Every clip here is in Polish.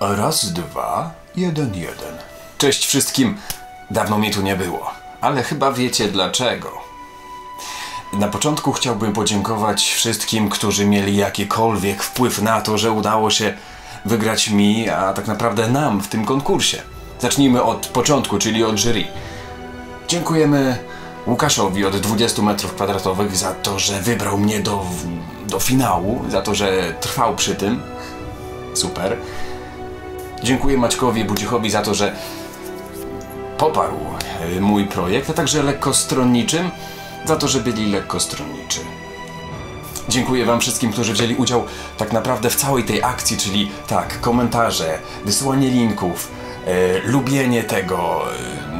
Raz, dwa, jeden, jeden. Cześć wszystkim. Dawno mnie tu nie było, ale chyba wiecie dlaczego. Na początku chciałbym podziękować wszystkim, którzy mieli jakikolwiek wpływ na to, że udało się wygrać mi, a tak naprawdę nam w tym konkursie. Zacznijmy od początku, czyli od jury. Dziękujemy Łukaszowi od 20 metrów kwadratowych za to, że wybrał mnie do, do finału, za to, że trwał przy tym. Super. Dziękuję Maćkowi Budzichowi za to, że poparł e, mój projekt, a także lekkostronniczym za to, że byli lekkostronniczy. Dziękuję Wam wszystkim, którzy wzięli udział tak naprawdę w całej tej akcji, czyli tak, komentarze, wysyłanie linków, e, lubienie tego,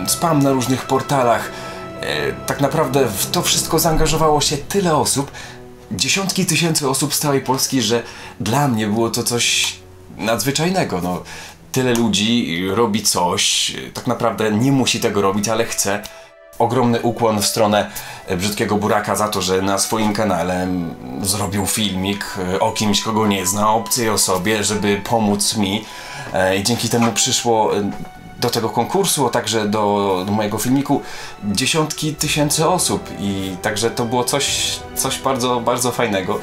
e, spam na różnych portalach. E, tak naprawdę w to wszystko zaangażowało się tyle osób, dziesiątki tysięcy osób z całej Polski, że dla mnie było to coś nadzwyczajnego. No, tyle ludzi robi coś, tak naprawdę nie musi tego robić, ale chce. Ogromny ukłon w stronę Brzydkiego Buraka za to, że na swoim kanale zrobił filmik e, o kimś, kogo nie zna, obcej osobie, żeby pomóc mi. E, I dzięki temu przyszło e, do tego konkursu, a także do, do mojego filmiku dziesiątki tysięcy osób i także to było coś, coś bardzo, bardzo fajnego.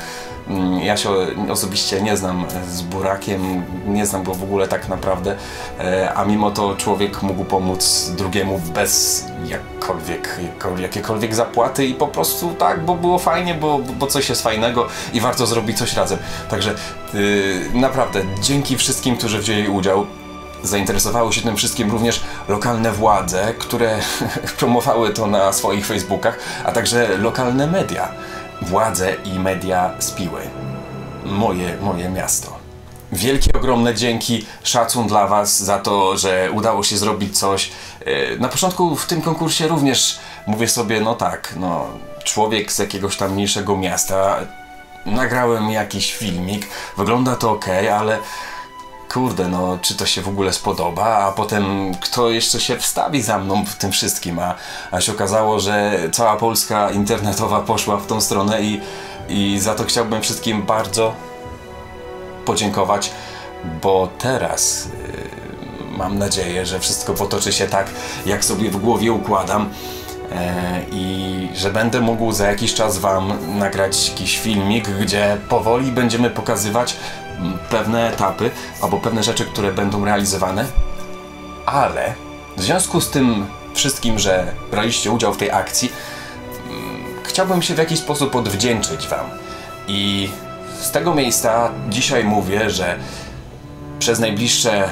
Mm, Ja się osobiście nie znam z Burakiem, nie znam go w ogóle tak naprawdę, e, a mimo to człowiek mógł pomóc drugiemu bez jakkolwiek, jakkol- jakiejkolwiek zapłaty i po prostu tak, bo było fajnie, bo, bo coś jest fajnego i warto zrobić coś razem. Także yy, naprawdę dzięki wszystkim, którzy wzięli udział. Zainteresowały się tym wszystkim również lokalne władze, które promowały to na swoich Facebookach, a także lokalne media. Władze i media spiły. Moje, moje miasto. Wielkie, ogromne dzięki, szacun dla Was za to, że udało się zrobić coś. E, Na początku w tym konkursie również mówię sobie, no tak, no człowiek z jakiegoś tam mniejszego miasta, nagrałem jakiś filmik, wygląda to ok, ale kurde, no czy to się w ogóle spodoba, a potem kto jeszcze się wstawi za mną w tym wszystkim, a, a się okazało, że cała Polska internetowa poszła w tą stronę i, i za to chciałbym wszystkim bardzo podziękować, bo teraz y, mam nadzieję, że wszystko potoczy się tak, jak sobie w głowie układam i że będę mógł za jakiś czas Wam nagrać jakiś filmik, gdzie powoli będziemy pokazywać mm, pewne etapy albo pewne rzeczy, które będą realizowane, ale w związku z tym wszystkim, że braliście udział w tej akcji, mm, chciałbym się w jakiś sposób odwdzięczyć Wam. I z tego miejsca dzisiaj mówię, że przez najbliższe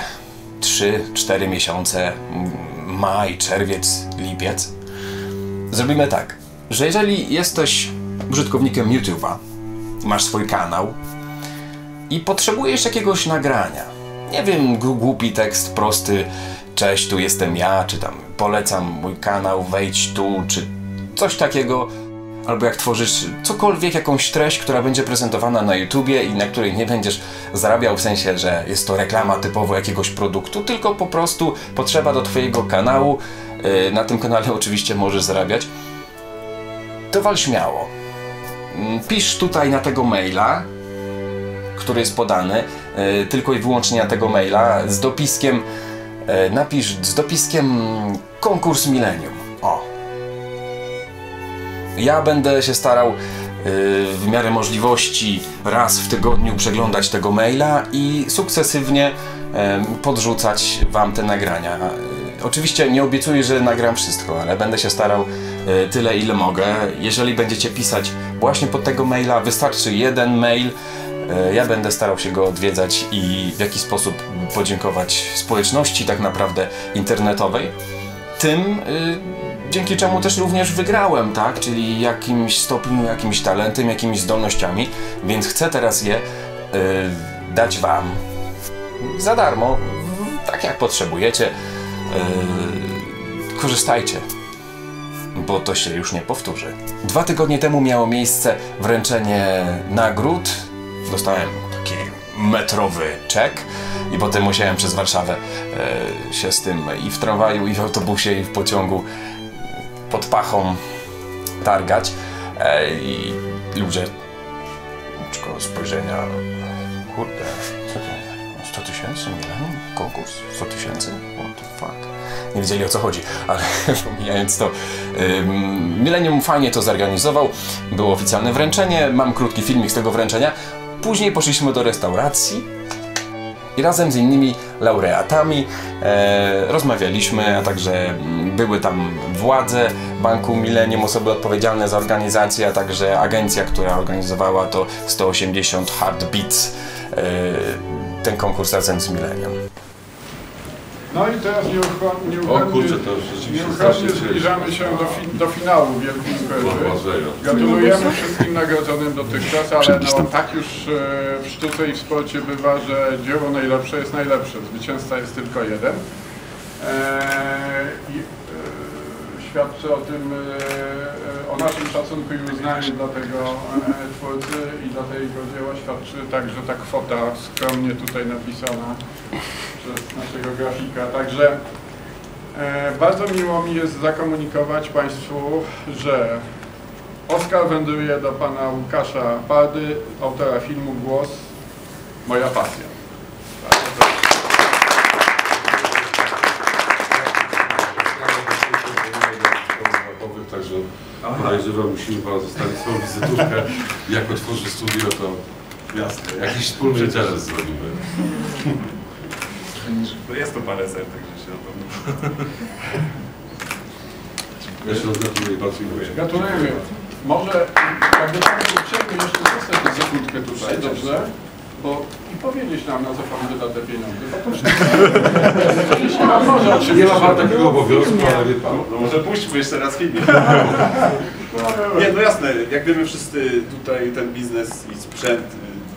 3-4 miesiące, mm, maj, czerwiec, lipiec, zrobimy tak, że jeżeli jesteś użytkownikiem YouTube'a, masz swój kanał i potrzebujesz jakiegoś nagrania, nie wiem, gł- głupi tekst, prosty, cześć, tu jestem ja, czy tam polecam mój kanał, wejdź tu, czy coś takiego, albo jak tworzysz cokolwiek, jakąś treść, która będzie prezentowana na YouTubie i na której nie będziesz zarabiał w sensie, że jest to reklama typowo jakiegoś produktu, tylko po prostu potrzeba do Twojego kanału. Yy, Na tym kanale oczywiście możesz zarabiać. To wal śmiało. Mm, Pisz tutaj na tego maila, który jest podany, yy, tylko i wyłącznie na tego maila z dopiskiem, yy, napisz z dopiskiem konkurs Millennium. O, ja będę się starał y, w miarę możliwości raz w tygodniu przeglądać tego maila i sukcesywnie podrzucać Wam te nagrania. Oczywiście nie obiecuję, że nagram wszystko, ale będę się starał y, tyle, ile mogę. Jeżeli będziecie pisać właśnie pod tego maila, wystarczy jeden mail. Y, Ja będę starał się go odwiedzać i w jakiś sposób podziękować społeczności tak naprawdę internetowej tym, y, dzięki czemu też również wygrałem, tak? Czyli jakimś stopniu, jakimś talentem, jakimiś zdolnościami, więc chcę teraz je dać Wam za darmo, tak jak potrzebujecie. Y, korzystajcie, bo to się już nie powtórzy. Dwa tygodnie temu miało miejsce wręczenie nagród. Dostałem taki metrowy czek i potem musiałem przez Warszawę e, się z tym i w tramwaju, i w autobusie, i w pociągu pod pachą targać e, i ludzie spojrzenia kurde, co to? 100 tysięcy? Konkurs, 100 tysięcy, what the fuck. Nie wiedzieli o co chodzi, ale pomijając to, ym, Millennium fajnie to zorganizował, było oficjalne wręczenie, mam krótki filmik z tego wręczenia. Później poszliśmy do restauracji, i razem z innymi laureatami e, rozmawialiśmy, a także mm, były tam władze Banku Millennium, osoby odpowiedzialne za organizację, a także agencja, która organizowała to 180 Heartbeats, e, ten konkurs razem z Millennium. No i teraz nieuchronnie, nieuchronnie, O kurczę, to nieuchronnie zbliżamy się do, fi, do finału Wielkiej Imprezy. Błażejo. Gratulujemy wszystkim nagrodzonym dotychczas, ale no, tak już e, w sztuce i w sporcie bywa, że dzieło najlepsze jest najlepsze. Zwycięzca jest tylko jeden. E, I e, świadczy o tym, e, o naszym szacunku i uznaniu dla tego e, twórcy i dla tego dzieła świadczy także ta kwota skromnie tutaj napisana przez naszego grafika. Także e, bardzo miło mi jest zakomunikować Państwu, że Oskar wędruje do pana Łukasza Pardy, autora filmu Głos Moja pasja. Także podejrzewam, musimy Pana zostawić swoją wizytówkę. Jak otworzy studio, to jasne, jakiś wspólny interes zrobimy. No jest to parę ser, także się na pewno. Ja się odgratuluję bardzo dziękuję. Gratulujemy. Może jakby Pan chciałby jeszcze zostać sekundkę tutaj, dobrze? Bo i powiedzieć nam, na co Pan wyda te pieniądze. Bo to Jeśli Pan może Nie oczywiście. ma Pan takiego obowiązku, ale wie Pan. No może puśćmy jeszcze raz filmik. Nie, no jasne, jak wiemy wszyscy tutaj ten biznes i sprzęt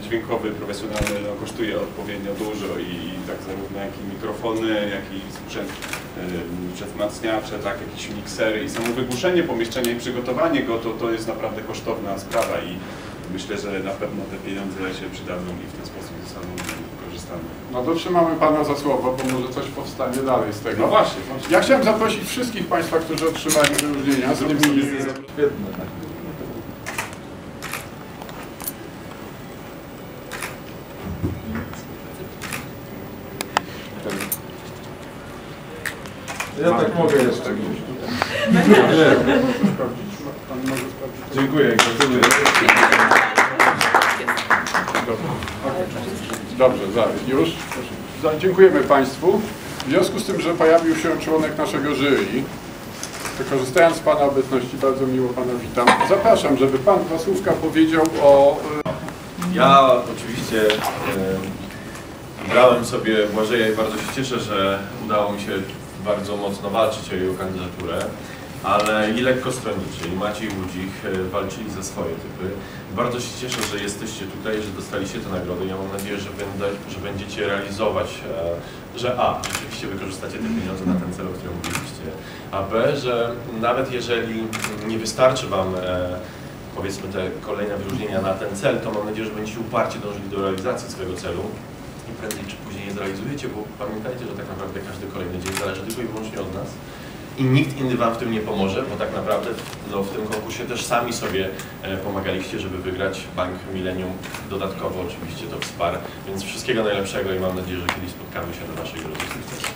y, dźwiękowy, profesjonalny no, kosztuje odpowiednio dużo i tak zarówno jak i mikrofony, jak i sprzęt y, przedwzmacniacze, tak, jakieś miksery i samo wygłuszenie pomieszczenia i przygotowanie go, to, to jest naprawdę kosztowna sprawa i myślę, że na pewno te pieniądze się przydadzą i w ten sposób zostaną wykorzystane. No to trzymamy Pana za słowo, bo może coś powstanie dalej z tego. No właśnie, właśnie. Ja chciałem zaprosić wszystkich Państwa, którzy otrzymali wyróżnienia z tymi... Ja tak mogę jeszcze. Pan może sprawdzić. Dziękuję, gratuluję. Dobrze, za, już. Za, dziękujemy Państwu. W związku z tym, że pojawił się członek naszego jury, to korzystając z Pana obecności, bardzo miło Pana witam. Zapraszam, żeby Pan dwa słówka powiedział o... Ja oczywiście e, brałem sobie Błażeja i bardzo się cieszę, że udało mi się bardzo mocno walczyć o jego kandydaturę, ale i lekkostroniczy, i Maciej Łudzik e, walczyli za swoje typy. Bardzo się cieszę, że jesteście tutaj, że dostaliście tę nagrodę. Ja mam nadzieję, że, będę, że będziecie realizować, e, że A, rzeczywiście wykorzystacie te pieniądze na ten cel, o którym mówiliście, a B, że nawet jeżeli nie wystarczy Wam e, powiedzmy te kolejne wyróżnienia na ten cel, to mam nadzieję, że będziecie uparcie dążyli do realizacji swojego celu i prędzej czy później je zrealizujecie, bo pamiętajcie, że tak naprawdę każdy kolejny dzień zależy tylko i wyłącznie od nas i nikt inny Wam w tym nie pomoże, bo tak naprawdę no, w tym konkursie też sami sobie e, pomagaliście, żeby wygrać Bank Millennium. Dodatkowo oczywiście to wsparł, więc wszystkiego najlepszego i mam nadzieję, że kiedyś spotkamy się na Waszej uroczystości.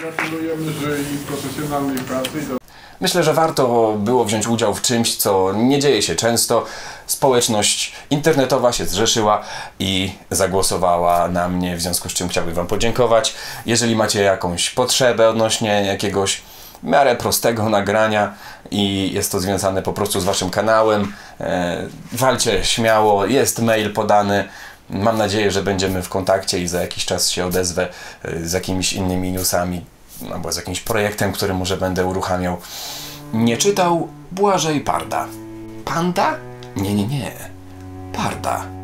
Gratulujemy jury profesjonalnej pracy i do Myślę, że warto było wziąć udział w czymś, co nie dzieje się często. Społeczność internetowa się zrzeszyła i zagłosowała na mnie, w związku z czym chciałbym Wam podziękować. Jeżeli macie jakąś potrzebę odnośnie jakiegoś miarę prostego nagrania i jest to związane po prostu z Waszym kanałem, e, walcie śmiało, jest mail podany. Mam nadzieję, że będziemy w kontakcie i za jakiś czas się odezwę e, z jakimiś innymi newsami albo z jakimś projektem, który może będę uruchamiał. Nie czytał Błażej Parda. Panda? Nie, nie, nie. Parda.